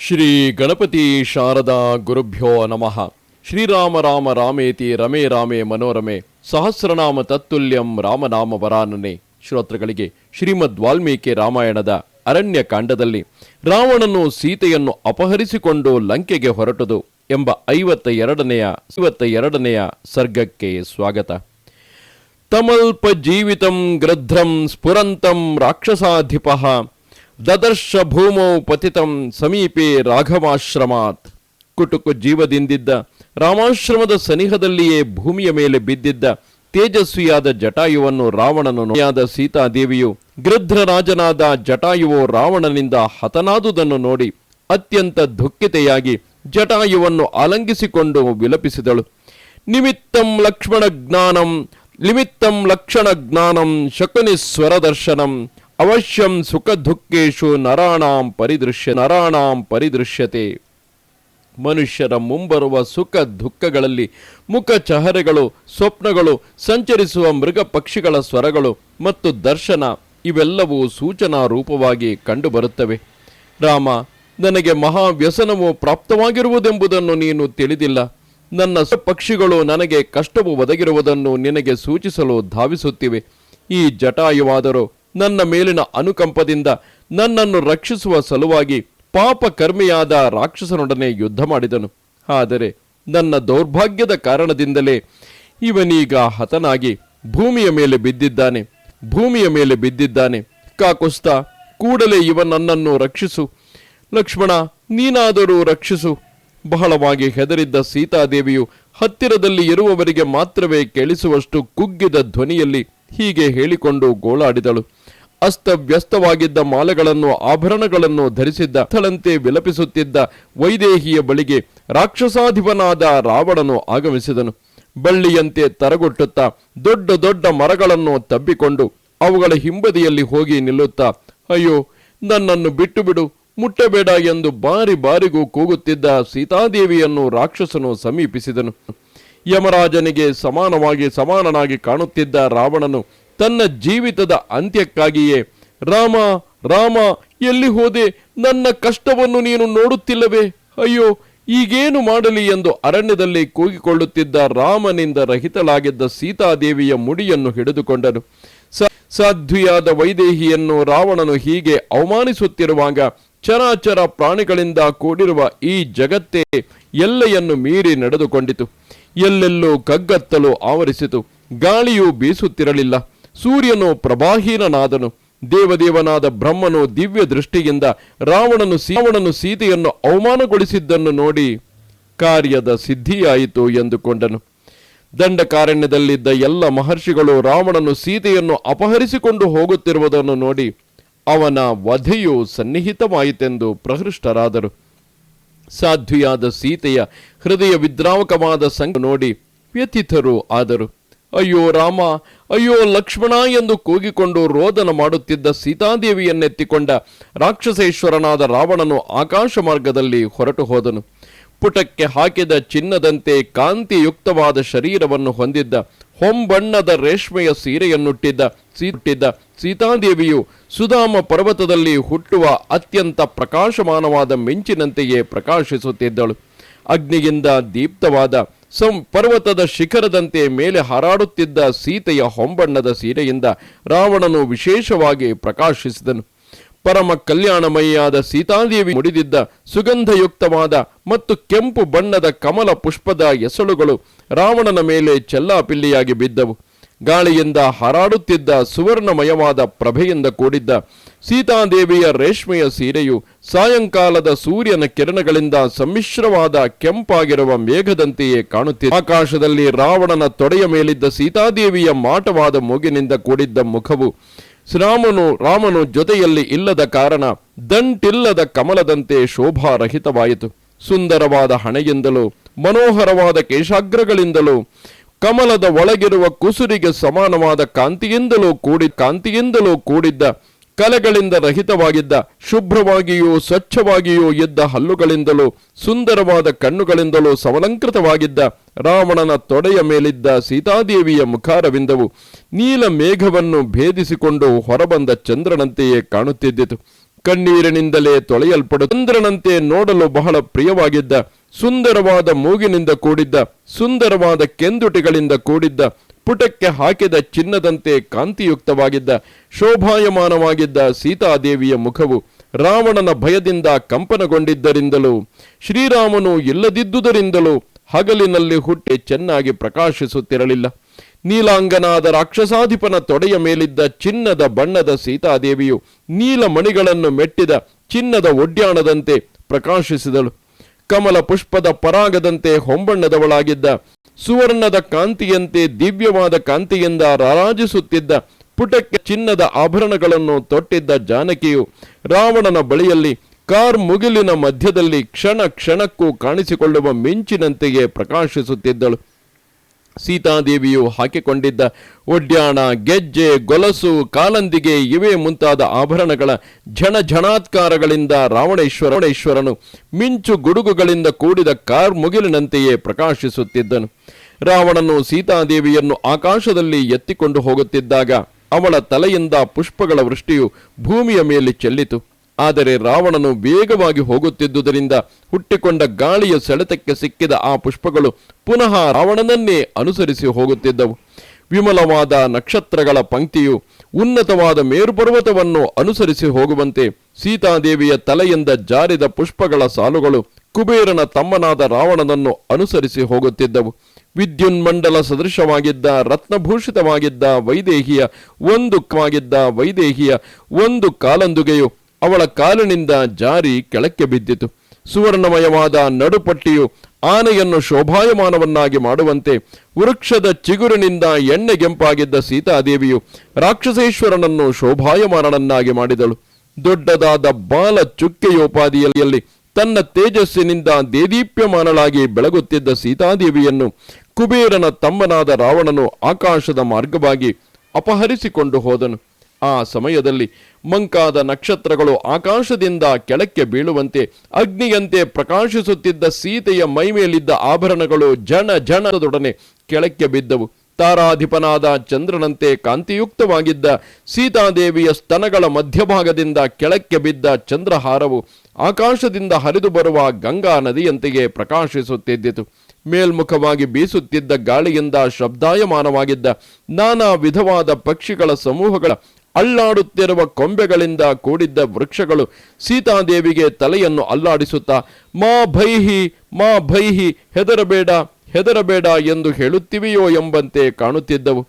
ಶ್ರೀ ಗಣಪತಿ ಶಾರದಾ ಗುರುಭ್ಯೋ ನಮಃ. ಶ್ರೀರಾಮ ರಾಮ ರಾಮೇತಿ ರಮೇ ರಾಮೇ ಮನೋರಮೆ ಸಹಸ್ರನಾಮ ತತ್ತುಲ್ಯಂ ರಾಮನಾಮ ವರಾನನೆ. ಶ್ರೋತೃಗಳಿಗೆ ಶ್ರೀಮದ್ ವಾಲ್ಮೀಕಿ ರಾಮಾಯಣದ ಅರಣ್ಯ ಕಾಂಡದಲ್ಲಿ ರಾವಣನು ಸೀತೆಯನ್ನು ಅಪಹರಿಸಿಕೊಂಡು ಲಂಕೆಗೆ ಹೊರಟುದು ಎಂಬ ಐವತ್ತ ಎರಡನೆಯ ಐವತ್ತ ಎರಡನೆಯ ಸರ್ಗಕ್ಕೆ ಸ್ವಾಗತ. ತಮಲ್ಪ ಜೀವಿತಂ ಗೃಧ್ರಂ ಸ್ಫುರಂತಂ ರಾಕ್ಷಸಾಧಿಪ ದದರ್ಶ ಭೂಮೌ ಪತಿತಂ ಸಮೀಪೆ ರಾಘವಾಶ್ರಮಾತ್. ಕುಟುಕು ಜೀವದಿಂದಿದ್ದ, ರಾಮಾಶ್ರಮದ ಸನಿಹದಲ್ಲಿಯೇ ಭೂಮಿಯ ಮೇಲೆ ಬಿದ್ದಿದ್ದ ತೇಜಸ್ವಿಯಾದ ಜಟಾಯುವನ್ನು ರಾವಣನು ನೋಡಿಯಾದ ಸೀತಾದೇವಿಯು ಗೃಧ್ರರಾಜನಾದ ಜಟಾಯುವು ರಾವಣನಿಂದ ಹತನಾದುದನ್ನು ನೋಡಿ ಅತ್ಯಂತ ದುಃಖಿತೆಯಾಗಿ ಜಟಾಯುವನ್ನು ಅಲಂಗಿಸಿಕೊಂಡು ವಿಲಪಿಸಿದಳು. ನಿಮಿತ್ತಂ ಲಕ್ಷ್ಮಣ ಜ್ಞಾನಂ, ನಿಮಿತ್ತಂ ಲಕ್ಷಣ ಜ್ಞಾನಂ, ಶಕುನಿ ದರ್ಶನಂ ಅವಶ್ಯಂ ಸುಖ ದುಃಖೇಶು ನರಾಣಾಂ ಪರಿದೃಶ್ಯ, ನರಾಣಾಂ ಪರಿದೃಶ್ಯತೆ. ಮನುಷ್ಯರ ಮುಂಬರುವ ಸುಖ ದುಃಖಗಳಲ್ಲಿ ಮುಖ ಚಹರೆಗಳು, ಸ್ವಪ್ನಗಳು, ಸಂಚರಿಸುವ ಮೃಗ ಪಕ್ಷಿಗಳ ಸ್ವರಗಳು ಮತ್ತು ದರ್ಶನ ಇವೆಲ್ಲವೂ ಸೂಚನಾ ರೂಪವಾಗಿ ಕಂಡುಬರುತ್ತವೆ. ರಾಮ, ನನಗೆ ಮಹಾವ್ಯಸನವು ಪ್ರಾಪ್ತವಾಗಿರುವುದೆಂಬುದನ್ನು ನೀನು ತಿಳಿದಿಲ್ಲ. ನನ್ನ ಪಕ್ಷಿಗಳು ನನಗೆ ಕಷ್ಟವು ಒದಗಿರುವುದನ್ನು ನಿನಗೆ ಸೂಚಿಸಲು ಧಾವಿಸುತ್ತಿವೆ. ಈ ಜಟಾಯುವಾದರೂ ನನ್ನ ಮೇಲಿನ ಅನುಕಂಪದಿಂದ ನನ್ನನ್ನು ರಕ್ಷಿಸುವ ಸಲುವಾಗಿ ಪಾಪ ಕರ್ಮಿಯಾದ ರಾಕ್ಷಸನೊಡನೆ ಯುದ್ಧ ಮಾಡಿದನು. ಆದರೆ ನನ್ನ ದೌರ್ಭಾಗ್ಯದ ಕಾರಣದಿಂದಲೇ ಇವನೀಗ ಹತನಾಗಿ ಭೂಮಿಯ ಮೇಲೆ ಬಿದ್ದಿದ್ದಾನೆ, ಭೂಮಿಯ ಮೇಲೆ ಬಿದ್ದಿದ್ದಾನೆ. ಕಾಕುಸ್ತ, ಕೂಡಲೇ ಇವ ನನ್ನನ್ನು ರಕ್ಷಿಸು. ಲಕ್ಷ್ಮಣ, ನೀನಾದರೂ ರಕ್ಷಿಸು. ಬಹಳವಾಗಿ ಹೆದರಿದ್ದ ಸೀತಾದೇವಿಯು ಹತ್ತಿರದಲ್ಲಿ ಇರುವವರಿಗೆ ಮಾತ್ರವೇ ಕೇಳಿಸುವಷ್ಟು ಕುಗ್ಗಿದ ಧ್ವನಿಯಲ್ಲಿ ಹೀಗೆ ಹೇಳಿಕೊಂಡು ಗೋಳಾಡಿದಳು. ಅಸ್ತವ್ಯಸ್ತವಾಗಿದ್ದ ಮಾಲೆಗಳನ್ನು, ಆಭರಣಗಳನ್ನು ಧರಿಸಿದ್ದ, ಸ್ಥಳಂತೆ ವಿಲಪಿಸುತ್ತಿದ್ದ ವೈದೇಹಿಯ ಬಳಿಗೆ ರಾಕ್ಷಸಾಧಿಪನಾದ ರಾವಣನು ಆಗಮಿಸಿದನು. ಬಳ್ಳಿಯಂತೆ ತರಗೊಟ್ಟುತ್ತಾ ದೊಡ್ಡ ದೊಡ್ಡ ಮರಗಳನ್ನು ತಬ್ಬಿಕೊಂಡು ಅವುಗಳ ಹಿಂಬದಿಯಲ್ಲಿ ಹೋಗಿ ನಿಲ್ಲುತ್ತಾ, ಅಯ್ಯೋ, ನನ್ನನ್ನು ಬಿಟ್ಟು ಬಿಡು ಮುಟ್ಟಬೇಡ ಎಂದು ಬಾರಿ ಬಾರಿಗೂ ಕೂಗುತ್ತಿದ್ದ ಸೀತಾದೇವಿಯನ್ನು ರಾಕ್ಷಸನು ಸಮೀಪಿಸಿದನು. ಯಮರಾಜನಿಗೆ ಸಮಾನವಾಗಿ ಸಮಾನನಾಗಿ ಕಾಣುತ್ತಿದ್ದ ರಾವಣನು ತನ್ನ ಜೀವಿತದ ಅಂತ್ಯಕ್ಕಾಗಿಯೇ, ರಾಮ ರಾಮ, ಎಲ್ಲಿ ಹೋದೆ? ನನ್ನ ಕಷ್ಟವನ್ನು ನೀನು ನೋಡುತ್ತಿಲ್ಲವೇ? ಅಯ್ಯೋ, ಈಗೇನು ಮಾಡಲಿ ಎಂದು ಅರಣ್ಯದಲ್ಲಿ ಕೂಗಿಕೊಳ್ಳುತ್ತಿದ್ದ ರಾಮನಿಂದ ರಹಿತಳಾಗಿದ್ದ ಸೀತಾದೇವಿಯ ಮುಡಿಯನ್ನು ಹಿಡಿದುಕೊಂಡನು. ಸಾಧ್ವಿಯಾದ ವೈದೇಹಿಯನ್ನು ರಾವಣನು ಹೀಗೆ ಅವಮಾನಿಸುತ್ತಿರುವಾಗ ಚರಾಚರ ಪ್ರಾಣಿಗಳಿಂದ ಕೂಡಿರುವ ಈ ಜಗತ್ತೇ ಎಲ್ಲೆಯನ್ನು ಮೀರಿ ನಡೆದುಕೊಂಡಿತು. ಎಲ್ಲೆಲ್ಲೂ ಕಗ್ಗತ್ತಲು ಆವರಿಸಿತು. ಗಾಳಿಯು ಬೀಸುತ್ತಿರಲಿಲ್ಲ. ಸೂರ್ಯನು ಪ್ರಭಾಹೀನನಾದನು, ದೇವದೇವನಾದ ಬ್ರಹ್ಮನು ದಿವ್ಯ ದೃಷ್ಟಿಯಿಂದ ರಾವಣನು ಸೀವಣನು ಸೀತೆಯನ್ನು ಅವಮಾನಗೊಳಿಸಿದ್ದನ್ನು ನೋಡಿ ಕಾರ್ಯದ ಸಿದ್ಧಿಯಾಯಿತು ಎಂದುಕೊಂಡನು. ದಂಡಕಾರಣ್ಯದಲ್ಲಿದ್ದ ಎಲ್ಲ ಮಹರ್ಷಿಗಳು ರಾವಣನು ಸೀತೆಯನ್ನು ಅಪಹರಿಸಿಕೊಂಡು ಹೋಗುತ್ತಿರುವುದನ್ನು ನೋಡಿ ಅವನ ವಧೆಯು ಸನ್ನಿಹಿತವಾಯಿತೆಂದು ಪ್ರಹೃಷ್ಟರಾದರು. ಸಾಧ್ವಿಯಾದ ಸೀತೆಯ ಹೃದಯ ವಿದ್ರಾವಕವಾದ ಸಂಘ ನೋಡಿ ವ್ಯಥಿತರು ಆದರು. ಅಯ್ಯೋ ರಾಮ, ಅಯ್ಯೋ ಲಕ್ಷ್ಮಣ ಎಂದು ಕೂಗಿಕೊಂಡು ರೋದನ ಮಾಡುತ್ತಿದ್ದ ಸೀತಾದೇವಿಯನ್ನೆತ್ತಿಕೊಂಡ ರಾಕ್ಷಸೇಶ್ವರನಾದ ರಾವಣನು ಆಕಾಶ ಮಾರ್ಗದಲ್ಲಿ ಹೊರಟು ಹೋದನು. ಪುಟಕ್ಕೆ ಹಾಕಿದ ಚಿನ್ನದಂತೆ ಕಾಂತಿಯುಕ್ತವಾದ ಶರೀರವನ್ನು ಹೊಂದಿದ್ದ ಹೊಂಬಣ್ಣದ ರೇಷ್ಮೆಯ ಸೀರೆಯನ್ನುಟ್ಟಿದ್ದ ಸೀಟ್ಟಿದ್ದ ಸೀತಾದೇವಿಯು ಸುಧಾಮ ಪರ್ವತದಲ್ಲಿ ಹುಟ್ಟುವ ಅತ್ಯಂತ ಪ್ರಕಾಶಮಾನವಾದ ಮಿಂಚಿನಂತೆಯೇ ಪ್ರಕಾಶಿಸುತ್ತಿದ್ದಳು. ಅಗ್ನಿಯಿಂದ ದೀಪ್ತವಾದ ಸಂ ಪರ್ವತದ ಶಿಖರದಂತೆ ಮೇಲೆ ಹಾರಾಡುತ್ತಿದ್ದ ಸೀತೆಯ ಹೊಂಬಣ್ಣದ ಸೀರೆಯಿಂದ ರಾವಣನು ವಿಶೇಷವಾಗಿ ಪ್ರಕಾಶಿಸಿದನು. ಪರಮ ಕಲ್ಯಾಣಮಯಿಯಾದ ಸೀತಾದೇವಿ ಮುಡಿದಿದ್ದ ಸುಗಂಧಯುಕ್ತವಾದ ಮತ್ತು ಕೆಂಪು ಬಣ್ಣದ ಕಮಲ ಪುಷ್ಪದ ಎಸಳುಗಳು ರಾವಣನ ಮೇಲೆ ಚೆಲ್ಲಾಪಿಲ್ಲಿಯಾಗಿ ಬಿದ್ದವು. ಗಾಳಿಯಿಂದ ಹಾರಾಡುತ್ತಿದ್ದ ಸುವರ್ಣಮಯವಾದ ಪ್ರಭೆಯಿಂದ ಕೂಡಿದ್ದ ಸೀತಾದೇವಿಯ ರೇಷ್ಮೆಯ ಸೀರೆಯು ಸಾಯಂಕಾಲದ ಸೂರ್ಯನ ಕಿರಣಗಳಿಂದ ಸಮ್ಮಿಶ್ರವಾದ ಕೆಂಪಾಗಿರುವ ಮೇಘದಂತೆಯೇ ಕಾಣುತ್ತಿದೆ. ಆಕಾಶದಲ್ಲಿ ರಾವಣನ ತೊಡೆಯ ಮೇಲಿದ್ದ ಸೀತಾದೇವಿಯ ಮಾಟವಾದ ಮೂಗಿನಿಂದ ಕೂಡಿದ್ದ ಮುಖವು ಶ್ರಾಮನು, ರಾಮನು ಜೊತೆಯಲ್ಲಿ ಇಲ್ಲದ ಕಾರಣ ದಂಟಿಲ್ಲದ ಕಮಲದಂತೆ ಶೋಭಾರಹಿತವಾಯಿತು. ಸುಂದರವಾದ ಹಣೆಯಿಂದಲೂ, ಮನೋಹರವಾದ ಕೇಶಾಗ್ರಗಳಿಂದಲೂ ಕಮಲದ ಒಳಗಿರುವ ಕುಸುರಿಗೆ ಸಮಾನವಾದ ಕಾಂತಿಯಿಂದಲೂ ಕೂಡಿ, ಕಾಂತಿಯಿಂದಲೂ ಕೂಡಿದ್ದ ಕಲೆಗಳಿಂದ ರಹಿತವಾಗಿದ್ದ, ಶುಭ್ರವಾಗಿಯೂ ಸ್ವಚ್ಛವಾಗಿಯೂ ಇದ್ದ ಹಲ್ಲುಗಳಿಂದಲೂ, ಸುಂದರವಾದ ಕಣ್ಣುಗಳಿಂದಲೂ ಸಮಲಂಕೃತವಾಗಿದ್ದ ರಾವಣನ ತೊಡೆಯ ಮೇಲಿದ್ದ ಸೀತಾದೇವಿಯ ಮುಖಾರವಿಂದವು ನೀಲ ಮೇಘವನ್ನು ಭೇದಿಸಿಕೊಂಡು ಹೊರಬಂದ ಚಂದ್ರನಂತೆಯೇ ಕಾಣುತ್ತಿದ್ದಿತು. ಕಣ್ಣೀರಿನಿಂದಲೇ ತೊಳೆಯಲ್ಪಡು. ಚಂದ್ರನಂತೆ ನೋಡಲು ಬಹಳ ಪ್ರಿಯವಾಗಿದ್ದ, ಸುಂದರವಾದ ಮೂಗಿನಿಂದ ಕೂಡಿದ್ದ, ಸುಂದರವಾದ ಕೆಂದುಟಿಗಳಿಂದ ಕೂಡಿದ್ದ, ಪುಟಕ್ಕೆ ಹಾಕಿದ ಚಿನ್ನದಂತೆ ಕಾಂತಿಯುಕ್ತವಾಗಿದ್ದ, ಶೋಭಾಯಮಾನವಾಗಿದ್ದ ಸೀತಾದೇವಿಯ ಮುಖವು ರಾವಣನ ಭಯದಿಂದ ಕಂಪನಗೊಂಡಿದ್ದರಿಂದಲೂ, ಶ್ರೀರಾಮನು ಇಲ್ಲದಿದ್ದುದರಿಂದಲೂ ಹಗಲಿನಲ್ಲಿ ಹುಟ್ಟಿ ಚೆನ್ನಾಗಿ ಪ್ರಕಾಶಿಸುತ್ತಿರಲಿಲ್ಲ. ನೀಲಾಂಗನಾದ ರಾಕ್ಷಸಾಧಿಪನ ತೊಡೆಯ ಮೇಲಿದ್ದ ಚಿನ್ನದ ಬಣ್ಣದ ಸೀತಾದೇವಿಯು ನೀಲಮಣಿಗಳನ್ನು ಮೆಟ್ಟಿದ ಚಿನ್ನದ ಒಡ್ಯಾಣದಂತೆ ಪ್ರಕಾಶಿಸಿದಳು. ಕಮಲ ಪುಷ್ಪದ ಪರಾಗದಂತೆ ಹೊಂಬಣ್ಣದವಳಾಗಿದ್ದ, ಸುವರ್ಣದ ಕಾಂತಿಯಂತೆ ದಿವ್ಯವಾದ ಕಾಂತಿಯಿಂದ ರಾರಾಜಿಸುತ್ತಿದ್ದ ಪುಟಕ್ಕೆ ಚಿನ್ನದ ಆಭರಣಗಳನ್ನು ತೊಟ್ಟಿದ್ದ ಜಾನಕಿಯು ರಾವಣನ ಬಳಿಯಲ್ಲಿ ಕಾರ್ ಮುಗಿಲಿನ ಮಧ್ಯದಲ್ಲಿ ಕ್ಷಣ ಕ್ಷಣಕ್ಕೂ ಕಾಣಿಸಿಕೊಳ್ಳುವ ಮಿಂಚಿನಂತೆಯೇ ಪ್ರಕಾಶಿಸುತ್ತಿದ್ದಳು. ಸೀತಾದೇವಿಯು ಹಾಕಿಕೊಂಡಿದ್ದ ಒಡ್ಯಾಣ ಗೆಜ್ಜೆ, ಗೊಲಸು, ಕಾಲಂದಿಗೆ ಇವೇ ಮುಂತಾದ ಆಭರಣಗಳ ಝಣ ಝಣಾತ್ಕಾರಗಳಿಂದ ರಾವಣೇಶ್ವರಣೇಶ್ವರನು ಮಿಂಚು ಗುಡುಗುಗಳಿಂದ ಕೂಡಿದ ಕಾರ್ ಮುಗಿಲಿನಂತೆಯೇ ಪ್ರಕಾಶಿಸುತ್ತಿದ್ದನು. ರಾವಣನು ಸೀತಾದೇವಿಯನ್ನು ಆಕಾಶದಲ್ಲಿ ಎತ್ತಿಕೊಂಡು ಹೋಗುತ್ತಿದ್ದಾಗ ಅವಳ ತಲೆಯಿಂದ ಪುಷ್ಪಗಳ ವೃಷ್ಟಿಯು ಭೂಮಿಯ ಮೇಲೆ ಚೆಲ್ಲಿತು. ಆದರೆ ರಾವಣನು ವೇಗವಾಗಿ ಹೋಗುತ್ತಿದ್ದುದರಿಂದ ಹುಟ್ಟಿಕೊಂಡ ಗಾಳಿಯ ಸೆಳೆತಕ್ಕೆ ಸಿಕ್ಕಿದ ಆ ಪುಷ್ಪಗಳು ಪುನಃ ರಾವಣನನ್ನೇ ಅನುಸರಿಸಿ ಹೋಗುತ್ತಿದ್ದವು. ವಿಮಲವಾದ ನಕ್ಷತ್ರಗಳ ಪಂಕ್ತಿಯು ಉನ್ನತವಾದ ಮೇರುಪರ್ವತವನ್ನು ಅನುಸರಿಸಿ ಹೋಗುವಂತೆ ಸೀತಾದೇವಿಯ ತಲೆಯಿಂದ ಜಾರಿದ ಪುಷ್ಪಗಳ ಸಾಲುಗಳು ಕುಬೇರನ ತಮ್ಮನಾದ ರಾವಣನನ್ನು ಅನುಸರಿಸಿ ಹೋಗುತ್ತಿದ್ದವು. ವಿದ್ಯುನ್ಮಂಡಲ ಸದೃಶವಾಗಿದ್ದ, ರತ್ನಭೂಷಿತವಾಗಿದ್ದ ವೈದೇಹಿಯ ಒಂದು ವಾಗಿದ್ದ ವೈದೇಹಿಯ ಒಂದು ಕಾಲಂದುಗೆಯು ಅವಳ ಕಾಲಿನಿಂದ ಜಾರಿ ಕೆಳಕ್ಕೆ ಬಿದ್ದಿತು. ಸುವರ್ಣಮಯವಾದ ನಡುಪಟ್ಟಿಯು ಆನೆಯನ್ನು ಶೋಭಾಯಮಾನವನ್ನಾಗಿ ಮಾಡುವಂತೆ ವೃಕ್ಷದ ಚಿಗುರಿನಿಂದ ಎಣ್ಣೆಗೆಂಪಾಗಿದ್ದ ಸೀತಾದೇವಿಯು ರಾಕ್ಷಸೇಶ್ವರನನ್ನು ಶೋಭಾಯಮಾನನನ್ನಾಗಿ ಮಾಡಿದಳು. ದೊಡ್ಡದಾದ ಬಾಲ ಚುಕ್ಕೆಯೋಪಾದಿಯಲ್ಲಿ ತನ್ನ ತೇಜಸ್ಸಿನಿಂದ ದೇದೀಪ್ಯಮಾನಳಾಗಿ ಬೆಳಗುತ್ತಿದ್ದ ಸೀತಾದೇವಿಯನ್ನು ಕುಬೇರನ ತಮ್ಮನಾದ ರಾವಣನು ಆಕಾಶದ ಮಾರ್ಗವಾಗಿ ಅಪಹರಿಸಿಕೊಂಡು ಹೋದನು. ಆ ಸಮಯದಲ್ಲಿ ಮಂಕಾದ ನಕ್ಷತ್ರಗಳು ಆಕಾಶದಿಂದ ಕೆಳಕ್ಕೆ ಬೀಳುವಂತೆ ಅಗ್ನಿಯಂತೆ ಪ್ರಕಾಶಿಸುತ್ತಿದ್ದ ಸೀತೆಯ ಮೈಮೇಲಿದ್ದ ಆಭರಣಗಳು ಜನ ಜನದೊಡನೆ ಕೆಳಕ್ಕೆ ಬಿದ್ದವು. ತಾರಾಧಿಪನಾದ ಚಂದ್ರನಂತೆ ಕಾಂತಿಯುಕ್ತವಾಗಿದ್ದ ಸೀತಾದೇವಿಯ ಸ್ತನಗಳ ಮಧ್ಯಭಾಗದಿಂದ ಕೆಳಕ್ಕೆ ಬಿದ್ದ ಚಂದ್ರಹಾರವು ಆಕಾಶದಿಂದ ಹರಿದು ಬರುವ ಗಂಗಾ ನದಿಯಂತೆಯೇ ಪ್ರಕಾಶಿಸುತ್ತಿದ್ದಿತು. ಮೇಲ್ಮುಖವಾಗಿ ಬೀಸುತ್ತಿದ್ದ ಗಾಳಿಯಿಂದ ಶಬ್ದಾಯಮಾನವಾಗಿದ್ದ ನಾನಾ ವಿಧವಾದ ಪಕ್ಷಿಗಳ ಸಮೂಹಗಳ ಅಲ್ಲಾಡುತ್ತಿರುವ ಕೊಂಬೆಗಳಿಂದ ಕೂಡಿದ್ದ ವೃಕ್ಷಗಳು ಸೀತಾದೇವಿಗೆ ತಲೆಯನ್ನು ಅಲ್ಲಾಡಿಸುತ್ತಾ, ಮಾ ಭೈಹಿ ಮಾ ಭೈಹಿ, ಹೆದರಬೇಡ ಹೆದರಬೇಡ ಎಂದು ಹೇಳುತ್ತಿವೆಯೋ ಎಂಬಂತೆ ಕಾಣುತ್ತಿದ್ದವು.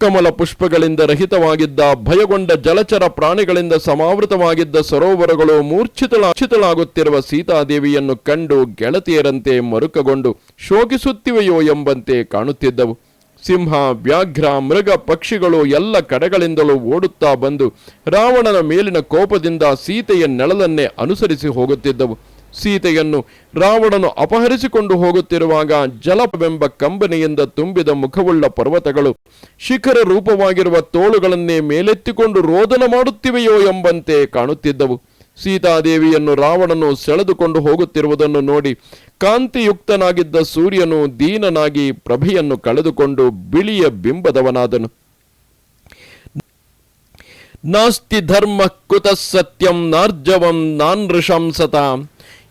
ಕಮಲ ಪುಷ್ಪಗಳಿಂದ ರಹಿತವಾಗಿದ್ದ, ಭಯಗೊಂಡ ಜಲಚರ ಪ್ರಾಣಿಗಳಿಂದ ಸಮಾವೃತವಾಗಿದ್ದ ಸರೋವರಗಳು ಮೂರ್ಛಿತಳ ಮೂರ್ಛಿತಳಾಗುತ್ತಿರುವ ಸೀತಾದೇವಿಯನ್ನು ಕಂಡು ಗೆಳತಿಯರಂತೆ ಮರುಕಗೊಂಡು ಶೋಕಿಸುತ್ತಿವೆಯೋ ಎಂಬಂತೆ ಕಾಣುತ್ತಿದ್ದವು. ಸಿಂಹ, ವ್ಯಾಘ್ರ, ಮೃಗ ಪಕ್ಷಿಗಳು ಎಲ್ಲ ಕಡೆಗಳಿಂದಲೂ ಓಡುತ್ತಾ ಬಂದು ರಾವಣನ ಮೇಲಿನ ಕೋಪದಿಂದ ಸೀತೆಯ ನೆಳಲನ್ನೇ ಅನುಸರಿಸಿ ಹೋಗುತ್ತಿದ್ದವು. ಸೀತೆಯನ್ನು ರಾವಣನು ಅಪಹರಿಸಿಕೊಂಡು ಹೋಗುತ್ತಿರುವಾಗ ಜಲಪವೆಂಬ ಕಂಬನಿಯಿಂದ ತುಂಬಿದ ಮುಖವುಳ್ಳ ಪರ್ವತಗಳು ಶಿಖರ ರೂಪವಾಗಿರುವ ತೋಳುಗಳನ್ನೇ ಮೇಲೆತ್ತಿಕೊಂಡು ರೋದನ ಮಾಡುತ್ತಿವೆಯೋ ಎಂಬಂತೆ ಕಾಣುತ್ತಿದ್ದವು. ಸೀತಾದೇವಿಯನ್ನು ರಾವಣನು ಸೆಳೆದುಕೊಂಡು ಹೋಗುತ್ತಿರುವುದನ್ನು ನೋಡಿ ಕಾಂತಿಯುಕ್ತನಾಗಿದ್ದ ಸೂರ್ಯನು ದೀನನಾಗಿ ಪ್ರಭೆಯನ್ನು ಕಳೆದುಕೊಂಡು ಬಿಳಿಯ ಬಿಂಬದವನಾದನು. ನಾಸ್ತಿ ಧರ್ಮ ಕುತ ಸತ್ಯಂ ನಾರ್ಜವಂ ನಾನೃಶಂಸತ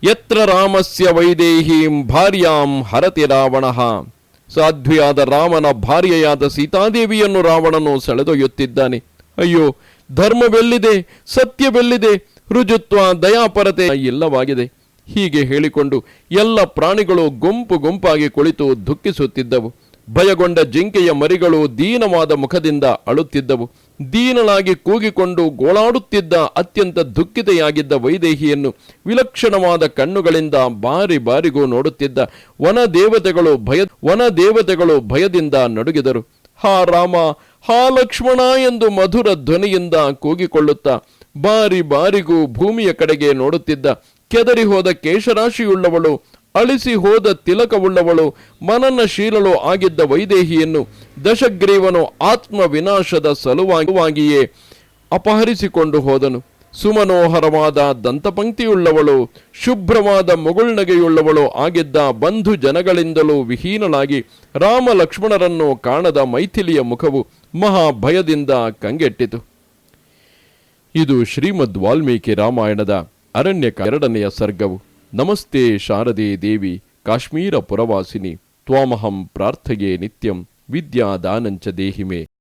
ಯತ್ರ ರಾಮಸ್ಯ ವೈದೇಹೀಂ ಭಾರ್ಯಾಂ ಹರತಿ ರಾವಣಃ. ಸಾಧ್ವಿಯಾದ ರಾಮನ ಭಾರ್ಯೆಯಾದ ಸೀತಾದೇವಿಯನ್ನು ರಾವಣನು ಸೆಳೆದೊಯ್ಯುತ್ತಿದ್ದಾನೆ. ಅಯ್ಯೋ, ಧರ್ಮವೆಲ್ಲಿದೆ? ಸತ್ಯವೆಲ್ಲಿದೆ? ರುಜುತ್ವ, ದಯಾಪರತೆ ಇಲ್ಲವಾಗಿದೆ. ಹೀಗೆ ಹೇಳಿಕೊಂಡು ಎಲ್ಲ ಪ್ರಾಣಿಗಳು ಗುಂಪು ಗುಂಪಾಗಿ ಕುಳಿತು ದುಃಖಿಸುತ್ತಿದ್ದವು. ಭಯಗೊಂಡ ಜಿಂಕೆಯ ಮರಿಗಳು ದೀನವಾದ ಮುಖದಿಂದ ಅಳುತ್ತಿದ್ದವು. ದೀನಳಾಗಿ ಕೂಗಿಕೊಂಡು ಗೋಳಾಡುತ್ತಿದ್ದ ಅತ್ಯಂತ ದುಃಖಿತೆಯಾಗಿದ್ದ ವೈದೇಹಿಯನ್ನು ವಿಲಕ್ಷಣವಾದ ಕಣ್ಣುಗಳಿಂದ ಬಾರಿ ಬಾರಿಗೂ ನೋಡುತ್ತಿದ್ದ ವನ ದೇವತೆಗಳು ಭಯ, ವನ ದೇವತೆಗಳು ಭಯದಿಂದ ನಡುಗಿದರು. ಹಾ ರಾಮ, ಹಾ ಲಕ್ಷ್ಮಣ ಎಂದು ಮಧುರ ಧ್ವನಿಯಿಂದ ಕೂಗಿಕೊಳ್ಳುತ್ತಾ ಬಾರಿ ಬಾರಿಗೂ ಭೂಮಿಯ ಕಡೆಗೆ ನೋಡುತ್ತಿದ್ದ ಕೆದರಿ ಹೋದ ಕೇಶರಾಶಿಯುಳ್ಳವಳು, ಅಳಿಸಿ ಹೋದ ತಿಲಕವುಳ್ಳವಳು ಮನನಶೀಲಳು ಆಗಿದ್ದ ವೈದೇಹಿಯನ್ನು ದಶಗ್ರೀವನು ಆತ್ಮ ವಿನಾಶದ ಸಲುವಾಗಿಯೇ ಅಪಹರಿಸಿಕೊಂಡು ಹೋದನು. ಸುಮನೋಹರವಾದ ದಂತಪಂಕ್ತಿಯುಳ್ಳವಳು, ಶುಭ್ರವಾದ ಮುಗುಳ್ನಗೆಯುಳ್ಳವಳು ಆಗಿದ್ದ ಬಂಧು ಜನಗಳಿಂದಲೂ ವಿಹೀನಳಾಗಿ ರಾಮ ಲಕ್ಷ್ಮಣರನ್ನು ಕಾಣದ ಮೈಥಿಲಿಯ ಮುಖವು ಮಹಾ ಭಯದಿಂದ ಕಂಗೆಟ್ಟಿತು. ಇದು ಶ್ರೀಮದ್ ವಾಲ್ಮೀಕಿ ರಾಮಾಯಣದ ಅರಣ್ಯಕ ಎರಡನೆಯ ಸರ್ಗವು. ನಮಸ್ತೆ ಶಾರದೆ ದೇವಿ, ಕಾಶ್ಮೀರ ಪುರವಾಸಿನಿ, ತ್ವಾಮಹಂ ಪ್ರಾರ್ಥಗೆ ನಿತ್ಯಂ, ವಿದ್ಯಾದಾನಂಚ ದೇಹಿಮೆ.